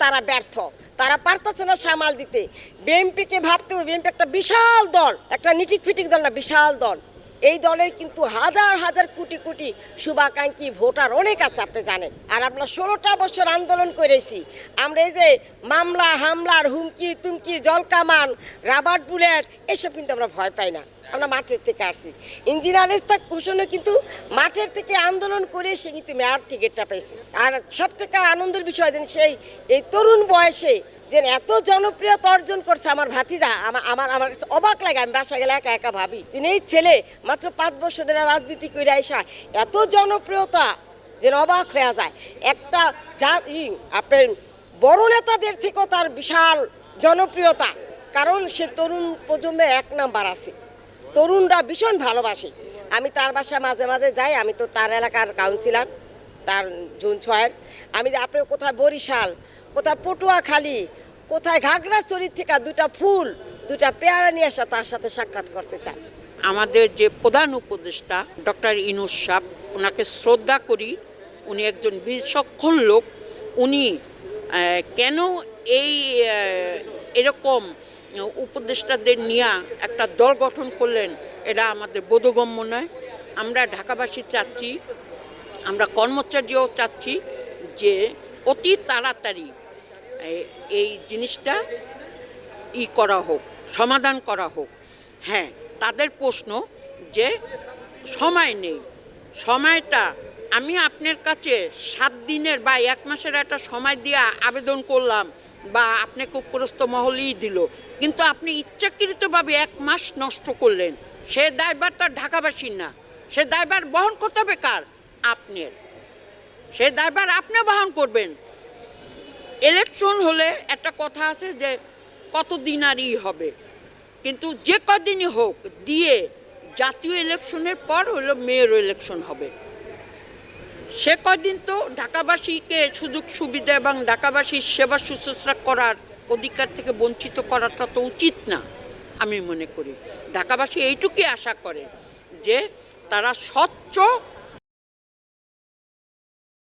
তারা ব্যর্থ। তারা পারতেছে না সামাল দিতে। বিএনপিকে ভাবতে হবে, বিএনপি একটা বিশাল দল, একটা নিটিক ফিটিক দল না, বিশাল দল। এই দলের কিন্তু হাজার হাজার কোটি কোটি শুভাকাঙ্ক্ষী ভোটার অনেক আছে, আপনি জানেন। আর আমরা ষোলোটা বছর আন্দোলন করেছি। আমরা এই যে মামলা, হামলার হুমকি, তুমকি, জলকামান রাবার বুলেট, এসব কিন্তু আমরা ভয় পাই না। আমরা মাঠের থেকে আসছি। ইঞ্জিনিয়ার ইস্তাক কুশনও কিন্তু মাঠের থেকে আন্দোলন করে সে কিন্তু মেয়র টিকিটটা পেয়েছে আর সব থেকে আনন্দের বিষয় যেন সেই, এই তরুণ বয়সে যে এত জনপ্রিয়তা অর্জন করছে আমার ভাতিজা আমার আমার কাছে অবাক লাগে, আমি বাসা গেলে একা একা ভাবি। তিনি এই ছেলে মাত্র পাঁচ বছর ধরে রাজনীতি করে আইসা, এত জনপ্রিয়তা যেন অবাক হয়ে যায়। একটা যা আপনার বড় নেতাদের থেকেও তার বিশাল জনপ্রিয়তা, কারণ সে তরুণ প্রজন্মে এক নাম্বার আছে। তরুণরা ভীষণ ভালোবাসে। আমি তার বাসায় মাঝে মাঝে যাই, আমি তো তার এলাকার কাউন্সিলর তার জুন ছয়ের। আমি আপনি কোথায় বরিশাল, কোথায় পটুয়াখালী, কোথায় ঘাগড়াচড়ির থেকে দুটা ফুল দুটা পেয়ারা নিয়ে আসা তার সাথে সাক্ষাৎ করতে চাই। আমাদের যে প্রধান উপদেষ্টা, ডক্টর ইনুস সাহ, ওনাকে শ্রদ্ধা করি। উনি একজন বিচক্ষণ লোক। উনি কেন এই এরকম উপদেষ্টাদের নিয়ে একটা দল গঠন করলেন, এটা আমাদের বোধগম্য নয়। আমরা ঢাকাবাসী চাচ্ছি, আমরা কর্মচারীও চাচ্ছি যে অতি তাড়াতাড়ি এই জিনিসটা ই করা হোক, সমাধান করা হোক। হ্যাঁ তাদের প্রশ্ন যে সময় নেই, সময়টা আমি আপনার কাছে সাত দিনের বা এক মাসের একটা সময় দিয়ে আবেদন করলাম বা আপনাকে উপরস্থ মহলই দিল। কিন্তু আপনি ইচ্ছাকৃতভাবে এক মাস নষ্ট করলেন। সে দায়ভার তো আর ঢাকাবাসীর না। সে দায়ভার বহন করতে হবে কার? আপনার। সে দায়ভার আপনি বহন করবেন। ইলেকশন হলে একটা কথা আছে যে কতদিন আর ই হবে। কিন্তু যে কদিনই হোক, দিয়ে জাতীয় ইলেকশনের পর হলো মেয়র ইলেকশন হবে। সে কদিন তো ঢাকাবাসীকে সুযোগ, সুবিধা এবং ঢাকাবাসীর সেবা শুশ্রূষা করার অধিকার থেকে বঞ্চিত করাটা তো উচিত না, আমি মনে করি। ঢাকাবাসী এইটুকুই আশা করে যে তারা স্বচ্ছ